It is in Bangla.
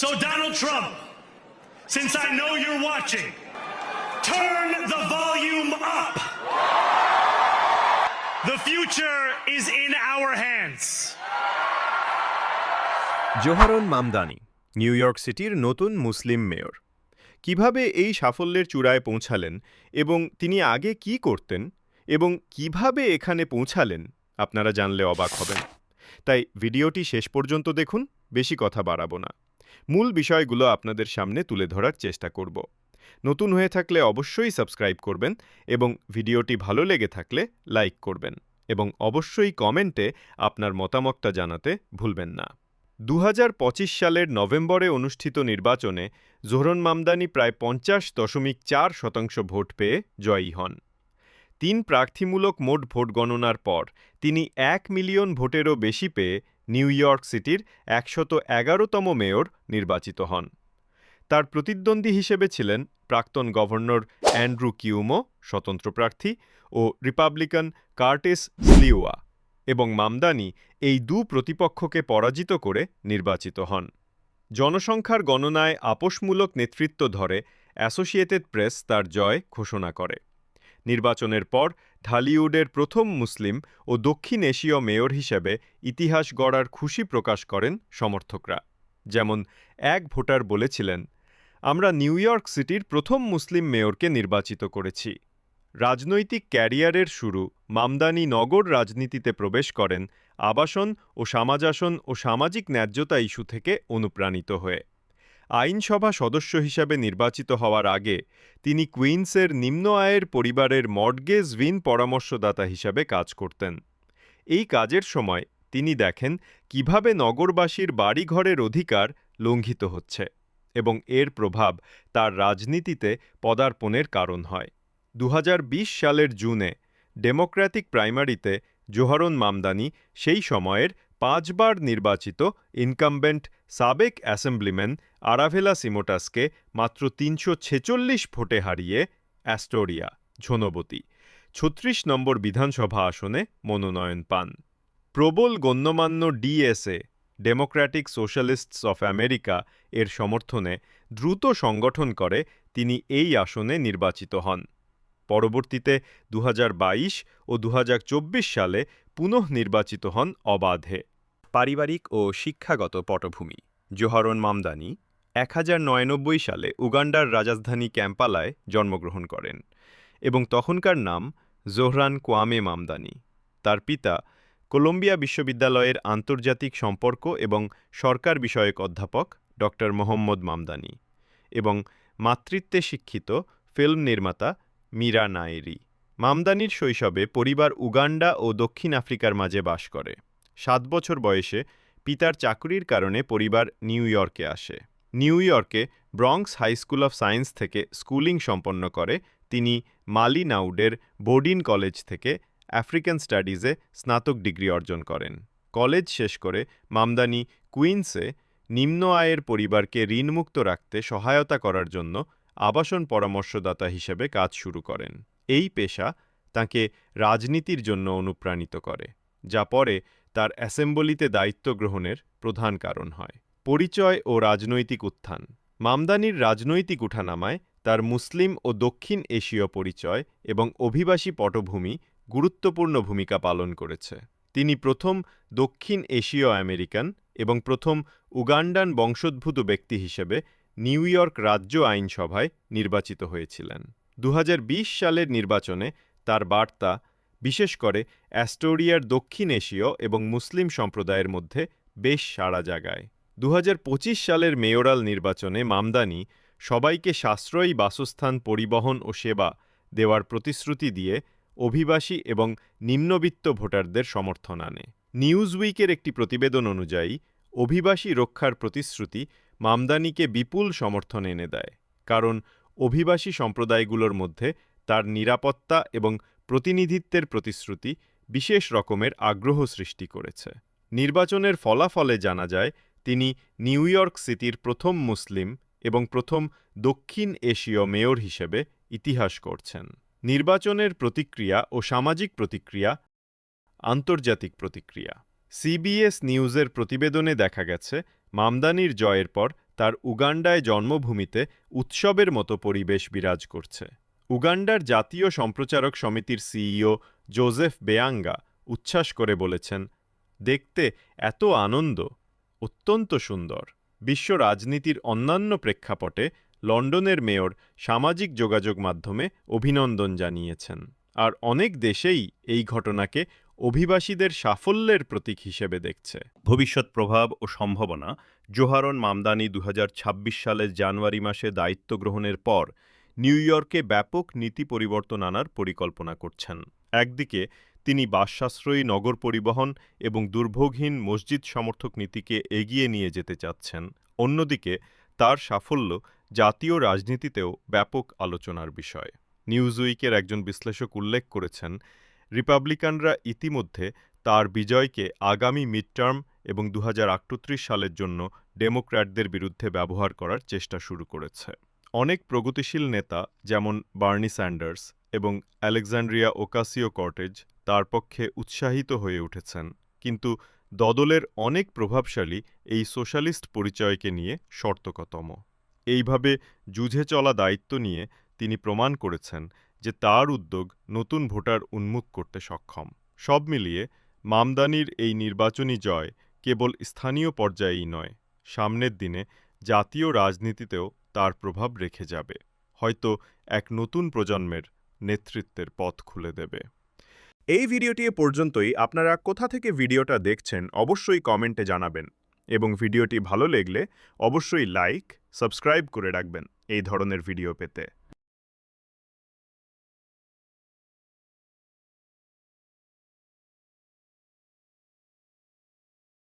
So, Donald Trump, since I know you're watching, turn the volume up. The future is in our hands. Zohran Mamdani New York সিটির নতুন মুসলিম মেয়র কীভাবে এই সাফল্যের চূড়ায় পৌঁছালেন এবং তিনি আগে কি করতেন এবং কীভাবে এখানে পৌঁছালেন আপনারা জানলে অবাক হবেন তাই ভিডিওটি শেষ পর্যন্ত দেখুন বেশি কথা বাড়াবো না মূল বিষয়গুলো আপনাদের সামনে তুলে ধরার চেষ্টা করব। নতুন হয়ে থাকলে অবশ্যই সাবস্ক্রাইব করবেন এবং ভিডিওটি ভালো লেগে থাকলে লাইক করবেন এবং অবশ্যই কমেন্টে আপনার মতামতটা জানাতে ভুলবেন না। দু হাজার পঁচিশ সালের নভেম্বরে অনুষ্ঠিত নির্বাচনে জোহরন মামদানি প্রায় পঞ্চাশ দশমিক চার শতাংশ ভোট পেয়ে জয়ী হন। তিন প্রার্থীমূলক মোট ভোট গণনার পর তিনি এক মিলিয়ন ভোটেরও বেশি পেয়ে নিউ ইয়র্ক সিটির একশত এগারোতম মেয়র নির্বাচিত হন। তার প্রতিদ্বন্দ্বী হিসেবে ছিলেন প্রাক্তন গভর্নর অ্যান্ড্রু কিউমো, স্বতন্ত্র প্রার্থী, ও রিপাবলিকান কার্টিস স্লিওয়া এবং মামদানি এই দু প্রতিপক্ষকে পরাজিত করে নির্বাচিত হন। জনসংখ্যার গণনায় আপোষমূলক নেতৃত্ব ধরে অ্যাসোসিয়েটেড প্রেস তার জয় ঘোষণা করে। নির্বাচনের পর ঢালিউডের প্রথম মুসলিম ও দক্ষিণ এশীয় মেয়র হিসেবে ইতিহাস গড়ার খুশি প্রকাশ করেন সমর্থকরা। যেমন, এক ভোটার বলেছিলেন, আমরা নিউ ইয়র্ক সিটির প্রথম মুসলিম মেয়রকে নির্বাচিত করেছি। রাজনৈতিক ক্যারিয়ারের শুরু মামদানি নগর রাজনীতিতে প্রবেশ করেন আবাসন ও সমাজাসন ও সামাজিক ন্যায্যতা ইস্যু থেকে অনুপ্রাণিত হয়ে। আইনসভা সদস্য হিসাবে নির্বাচিত হওয়ার আগে তিনি কুইন্সের নিম্ন আয়ের পরিবারের মর্টগেজ ঋণ পরামর্শদাতা হিসাবে কাজ করতেন। এই কাজের সময় তিনি দেখেন কীভাবে নগরবাসীর বাড়িঘরের অধিকার লঙ্ঘিত হচ্ছে এবং এর প্রভাব তার রাজনীতিতে পদার্পণের কারণ হয়। দু হাজার বিশ সালের জুনে ডেমোক্র্যাটিক প্রাইমারিতে জোহরন মামদানি সেই সময়ের পাঁচবার নির্বাচিত ইনকামবেন্ট সাবেক অ্যাসেম্বলিম্যান আরাভেলা সিমোটাসকে মাত্র তিনশো ছেচল্লিশ ভোটে হারিয়ে অ্যাস্টোরিয়া, ঝোনবতী, ছত্রিশ নম্বর বিধানসভা আসনে মনোনয়ন পান। প্রবল গণ্যমান্য DSA, Democratic Socialists of America এর সমর্থনে দ্রুত সংগঠন করে তিনি এই আসনে নির্বাচিত হন। পরবর্তীতে দু হাজার বাইশ ও দু হাজার চব্বিশ সালে পুনঃ নির্বাচিত হন অবাধে। পারিবারিক ও শিক্ষাগত পটভূমি। জোহরন মামদানি এক সালে উগান্ডার রাজধানী ক্যাম্পালায় জন্মগ্রহণ করেন এবং তখনকার নাম জোহরান কোয়ামে মামদানি। তার পিতা কলম্বিয়া বিশ্ববিদ্যালয়ের আন্তর্জাতিক সম্পর্ক এবং সরকার বিষয়ক অধ্যাপক ড. মোহাম্মদ মামদানি এবং মাতৃত্বে শিক্ষিত ফিল্ম নির্মাতা মীরা নায়েরি। মামদানির শৈশবে পরিবার উগান্ডা ও দক্ষিণ আফ্রিকার মাঝে বাস করে। সাত বছর বয়সে পিতার চাকরির কারণে পরিবার নিউ ইয়র্কে আসে। নিউ ইয়র্কে Bronx High School of Science থেকে স্কুলিং সম্পন্ন করে। তিনি মালি নাউডের বোর্ডিন কলেজ থেকে আফ্রিকান স্টাডিজে স্নাতক ডিগ্রি অর্জন করেন। কলেজ শেষ করে মামদানি কুইন্সে নিম্ন আয়ের পরিবারকে ঋণমুক্ত রাখতে সহায়তা করার জন্য আবাসন পরামর্শদাতা হিসেবে কাজ শুরু করেন। এই পেশা তাকে রাজনীতির জন্য অনুপ্রাণিত করে, যা পরে তার অ্যাসেম্বলিতে দায়িত্ব গ্রহণের প্রধান কারণ হয়। পরিচয় ও রাজনৈতিক উত্থান। মামদানির রাজনৈতিক উঠানামায় তার মুসলিম ও দক্ষিণ এশীয় পরিচয় এবং অভিবাসী পটভূমি গুরুত্বপূর্ণ ভূমিকা পালন করেছে। তিনি প্রথম দক্ষিণ এশীয় আমেরিকান এবং প্রথম উগান্ডান বংশোদ্ভূত ব্যক্তি হিসেবে নিউ ইয়র্ক রাজ্য আইনসভায় নির্বাচিত হয়েছিলেন। দু হাজার বিশ সালের নির্বাচনে তার বার্তা বিশেষ করে অ্যাস্টোরিয়ার দক্ষিণ এশীয় এবং মুসলিম সম্প্রদায়ের মধ্যে বেশ সাড়া জাগায়। দু হাজার পঁচিশ সালের মেয়রাল নির্বাচনে মামদানি সবাইকে সাশ্রয়ী বাসস্থান পরিবহন ও সেবা দেওয়ার প্রতিশ্রুতি দিয়ে অভিবাসী এবং নিম্নবিত্ত ভোটারদের সমর্থন আনে। নিউজ উইকের একটি প্রতিবেদন অনুযায়ী, অভিবাসী রক্ষার প্রতিশ্রুতি মামদানিকে বিপুল সমর্থন এনে দেয়, কারণ অভিবাসী সম্প্রদায়গুলোর মধ্যে তার নিরাপত্তা এবং প্রতিনিধিত্বের প্রতিশ্রুতি বিশেষ রকমের আগ্রহ সৃষ্টি করেছে। নির্বাচনের ফলাফলে জানা যায়, তিনি নিউ ইয়র্ক সিটির প্রথম মুসলিম এবং প্রথম দক্ষিণ এশীয় মেয়র হিসেবে ইতিহাস করছেন নির্বাচনের প্রতিক্রিয়া ও সামাজিক প্রতিক্রিয়া, আন্তর্জাতিক প্রতিক্রিয়া। সিবিএস নিউজের প্রতিবেদনে দেখা গেছে, মামদানির জয়ের পর তার উগান্ডায় জন্মভূমিতে উৎসবের মতো পরিবেশ বিরাজ করছে। উগান্ডার জাতীয় সম্প্রচারক সমিতির সিইও জোজেফ বেয়াঙ্গা উচ্ছ্বাস করে বলেছেন, দেখতে এত আনন্দ, অত্যন্ত সুন্দর। বিশ্ব রাজনীতির অন্যান্য প্রেক্ষাপটে লন্ডনের মেয়র সামাজিক যোগাযোগ মাধ্যমে অভিনন্দন জানিয়েছেন। আর অনেক দেশেই এই ঘটনাকে অভিবাসীদের সাফল্যের প্রতীক হিসেবে দেখছে। ভবিষ্যৎ প্রভাব ও সম্ভাবনা, জোহারন মামদানি দু হাজার ছাব্বিশ সালের জানুয়ারি মাসে দায়িত্ব গ্রহণের পর নিউ ইয়র্কে ব্যাপক নীতি পরিবর্তন আনার পরিকল্পনা করছেন। একদিকে, তিনি বাসসাশ্রয়ী নগর পরিবহন এবং দুর্ভোগহীন মসজিদ সমর্থক নীতিকে এগিয়ে নিয়ে যেতে চাচ্ছেন। অন্যদিকে, তার সাফল্য জাতীয় রাজনীতিতেও ব্যাপক আলোচনার বিষয়। নিউজউইকের একজন বিশ্লেষক উল্লেখ করেছেন, রিপাবলিকানরা ইতিমধ্যে তার বিজয়কে আগামী মিডটার্ম এবং দু হাজার আটত্রিশ সালের জন্য ডেমোক্র্যাটদের বিরুদ্ধে ব্যবহার করার চেষ্টা শুরু করেছে। অনেক প্রগতিশীল নেতা, যেমন বার্নি স্যান্ডার্স এবং আলেকজান্ড্রিয়া ওকাসিও কর্টেজ তার পক্ষে উৎসাহিত হয়ে উঠেছেন। কিন্তু দদলের অনেক প্রভাবশালী এই সোশ্যালিস্ট পরিচয়কে নিয়ে সর্তকতম। এইভাবে যুঝে চলা দায়িত্ব নিয়ে তিনি প্রমাণ করেছেন যে তার উদ্যোগ নতুন ভোটার উন্মুখ করতে সক্ষম। সব মিলিয়ে মামদানির এই নির্বাচনী জয় কেবল স্থানীয় পর্যায়েই নয়, সামনের দিনে জাতীয় রাজনীতিতেও তার প্রভাব রেখে যাবে। হয়তো এক নতুন প্রজন্মের নেতৃত্বের পথ খুলে দেবে। এই ভিডিওটি এ পর্যন্তই। আপনারা কোথা থেকে ভিডিওটা দেখছেন অবশ্যই কমেন্টে জানাবেন এবং ভিডিওটি ভালো লাগলে অবশ্যই লাইক, সাবস্ক্রাইব করে রাখবেন এই ধরনের ভিডিও পেতে।